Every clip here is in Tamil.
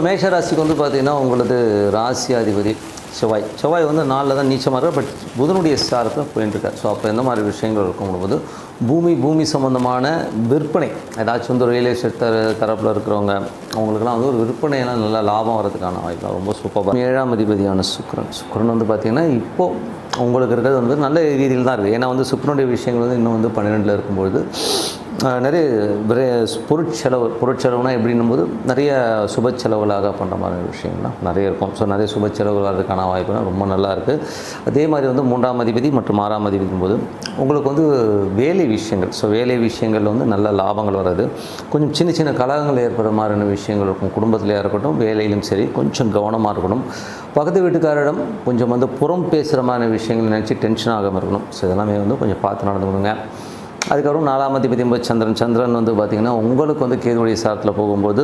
மேஷ ராசிக்கு வந்து பார்த்தீங்கன்னா உங்களது ராசி அதிபதி செவ்வாய். செவ்வாய் வந்து நாளில் தான் நீச்சமாக இருக்கார் பட் புதனுடைய சாரத்தில் போயிட்டு இருக்கார். ஸோ அப்போ எந்த மாதிரி விஷயங்கள் இருக்கும்போது பூமி பூமி சம்மந்தமான விற்பனை ஏதாச்சும் வந்து ரியல் எஸ்டேட் தர தரப்பில் இருக்கிறவங்க அவங்களுக்குலாம் வந்து ஒரு விற்பனையெல்லாம் நல்லா லாபம் வரதுக்கான வாய்ப்பு. ரொம்ப சூப்பராக ஏழாம் அதிபதியான சுக்கரன். சுக்கரன் வந்து பார்த்திங்கன்னா இப்போது உங்களுக்கு இருக்கிறது வந்து நல்ல ரீதியில் தான் இருக்குது ஏன்னா வந்து சுக்கரனுடைய விஷயங்கள் வந்து இன்னும் வந்து பன்னிரெண்டில் இருக்கும்பொழுது நிறைய விரை பொருட்செலவு பொருட்செலவுனா எப்படின்னும் போது நிறைய சுப செலவுகளாக பண்ணுற மாதிரி விஷயங்கள்லாம் நிறைய இருக்கும். ஸோ நிறைய சுப செலவுகள் வர்றதுக்கான வாய்ப்புலாம் ரொம்ப நல்லா இருக்குது அதே மாதிரி வந்து மூன்றாம் அதிபதி மற்றும் ஆறாம் அதிபதிக்கும் போது உங்களுக்கு வந்து வேலை விஷயங்கள் ஸோ வேலை விஷயங்கள் வந்து நல்ல லாபங்கள் வர்றது. கொஞ்சம் சின்ன சின்ன கலகங்கள் ஏற்படுற மாதிரியான விஷயங்கள் இருக்கும். குடும்பத்திலேயே இருக்கட்டும் வேலையிலும் சரி கொஞ்சம் கவனமாக இருக்கணும். பக்கத்து வீட்டுக்காரிடம் கொஞ்சம் வந்து புறம் பேசுகிற மாதிரி விஷயங்கள் நினச்சி டென்ஷன் ஆகாமல் இருக்கணும். ஸோ இதெல்லாமே வந்து கொஞ்சம் பார்த்து நடந்துக்கணுங்க. அதுக்கப்புறம் நாலாம் அதிபதி சந்திரன். சந்திரன் வந்து பார்த்திங்கன்னா உங்களுக்கு வந்து கேதுடைய சாரத்தில் போகும்போது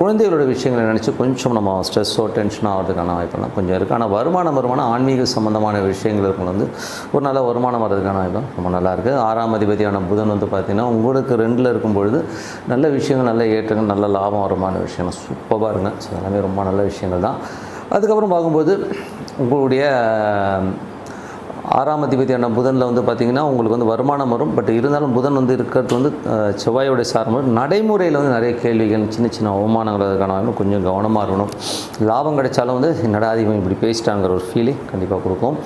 குழந்தைகளோட விஷயங்களை நினச்சி கொஞ்சம் நம்ம ஸ்ட்ரெஸ்ஸோ டென்ஷனோ ஆகிறதுக்கான வாய்ப்பெல்லாம் கொஞ்சம் இருக்குது ஆனால் வருமானம் வருமானம் ஆன்மீக சம்மந்தமான விஷயங்கள் இருக்கும் வந்து ஒரு நல்ல வருமானம் வர்றதுக்கான வாய்ப்பு ரொம்ப நல்லாயிருக்கு ஆறாம் அதிபதியான புதன் வந்து பார்த்திங்கன்னா உங்களுக்கு ரெண்டில் இருக்கும் பொழுது நல்ல விஷயங்கள் நல்ல ஏற்றங்கள் நல்ல லாபம் வருமான விஷயங்கள். சூப்பராக இருங்க. ஸோ எல்லாமே ரொம்ப நல்ல விஷயங்கள் தான். அதுக்கப்புறம் பார்க்கும்போது உங்களுடைய ஆறாம் அதிபதியான புதனில் வந்து பார்த்திங்கன்னா உங்களுக்கு வந்து வருமானம் வரும். பட் இருந்தாலும் புதன் வந்து இருக்கிறது வந்து செவ்வாயோடைய சாரம் நடைமுறையில் வந்து நிறைய கேள்விகள் சின்ன சின்ன அவமானங்கள் அதுக்கான கொஞ்சம் கவனமாக இருக்கணும். லாபம் கிடைச்சாலும் வந்து என்னடா அதிகம் இப்படி பேசிட்டாங்கிற ஒரு ஃபீலிங் கண்டிப்பாக கொடுக்கும்.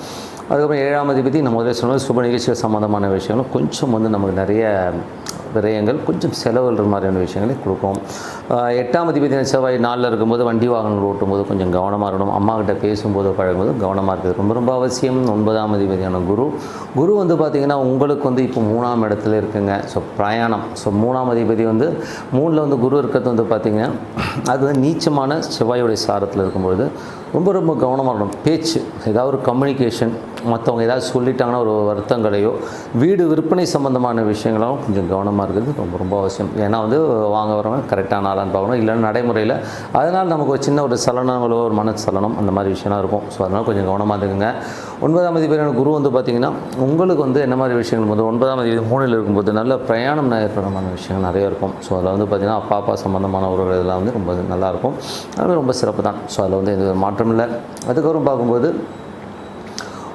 அதுக்கப்புறம் ஏழாம் அதிபதி நம்ம முதல்ல சொன்னது சுப நிகழ்ச்சிகள் சம்மந்தமான விஷயங்களும் கொஞ்சம் வந்து நமக்கு நிறைய விரயங்கள் கொஞ்சம் செலவுகள் மாதிரியான விஷயங்களை கொடுக்கும். எட்டாம் அதிபதி செவ்வாய் நாளில் இருக்கும்போது வண்டி வாகனங்கள் ஓட்டும்போது கொஞ்சம் கவனமாக இருக்கணும். அம்மாக்கிட்ட பேசும்போது பழகும்போது கவனமாக இருக்குது ரொம்ப ரொம்ப அவசியம். ஒன்பதாம் அதிபதியான குரு. குரு வந்து பார்த்திங்கன்னா உங்களுக்கு வந்து இப்போ மூணாம் இடத்துல இருக்குங்க. ஸோ பிரயாணம். ஸோ மூணாம் அதிபதி வந்து மூணில் வந்து குரு இருக்கிறது வந்து பார்த்திங்கன்னா அது வந்து நீச்சமான செவ்வாயுடைய சாரத்தில் இருக்கும்பொழுது ரொம்ப ரொம்ப கவனமாக இருக்கணும். பேச்சு ஏதாவது ஒரு கம்யூனிகேஷன் மற்றவங்க ஏதாவது சொல்லிட்டாங்கன்னா ஒரு வருத்தங்களையோ வீடு விற்பனை சம்மந்தமான விஷயங்களும் கொஞ்சம் கவனமாக இருக்கிறது ரொம்ப ரொம்ப அவசியம். ஏன்னா வந்து வாங்க வரவங்க கரெக்டான ஆளான்னு பார்க்கணும் இல்லைன்னா நடைமுறையில் அதனால் நமக்கு ஒரு சின்ன ஒரு சலனங்களோ ஒரு மன சலனம் அந்த மாதிரி விஷயம்லாம் இருக்கும். ஸோ அதனால் கொஞ்சம் கவனமாக இருக்குங்க ஒன்பதாம் அதிபதியான குரு வந்து பார்த்திங்கன்னா உங்களுக்கு வந்து என்ன மாதிரி விஷயங்கள் வந்து ஒன்பதாம் அதிபதி மூணில் இருக்கும்போது நல்ல பிரயாணம் ஏற்படமான விஷயங்கள் நிறைய இருக்கும். ஸோ அதில் வந்து பார்த்திங்கன்னா அப்பா அப்பா சம்மந்தமான உறவுகள் இதெல்லாம் வந்து ரொம்ப நல்லாயிருக்கும் அது ரொம்ப சிறப்பு தான் ஸோ அதில் வந்து எந்த மாற்றம் இல்லை. அதுக்கப்புறம் பார்க்கும்போது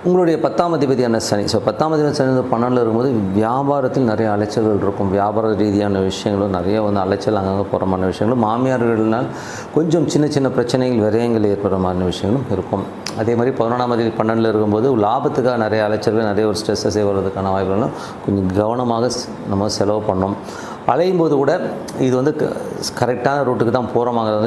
உங்களுடைய பத்தாம் அதிபதியான சனி. ஸோ பத்தாம் அதிபதி சனி வந்து பன்னெண்டில் இருக்கும்போது வியாபாரத்தில் நிறைய அலைச்சல்கள் இருக்கும். வியாபார ரீதியான விஷயங்களும் நிறைய வந்து அலைச்சல் அங்கங்கே போகிற மாதிரி விஷயங்களும் மாமியார்கள்னால் கொஞ்சம் சின்ன சின்ன பிரச்சனைகள் விரயங்கள் ஏற்படுற மாதிரி விஷயங்களும் இருக்கும். அதே மாதிரி பதினொன்றாம் அதிபதி பன்னெண்டில் இருக்கும்போது லாபத்துக்காக நிறைய அலைச்சல்கள் நிறைய ஒரு ஸ்ட்ரெஸ்ஸை வர்றதுக்கான வாய்ப்புகளும் கொஞ்சம் கவனமாக நம்ம செலவு பண்ணோம் அலையும் போது கூட இது வந்து கரெக்டான ரூட்டுக்கு தான் போகிறோமாங்கிறது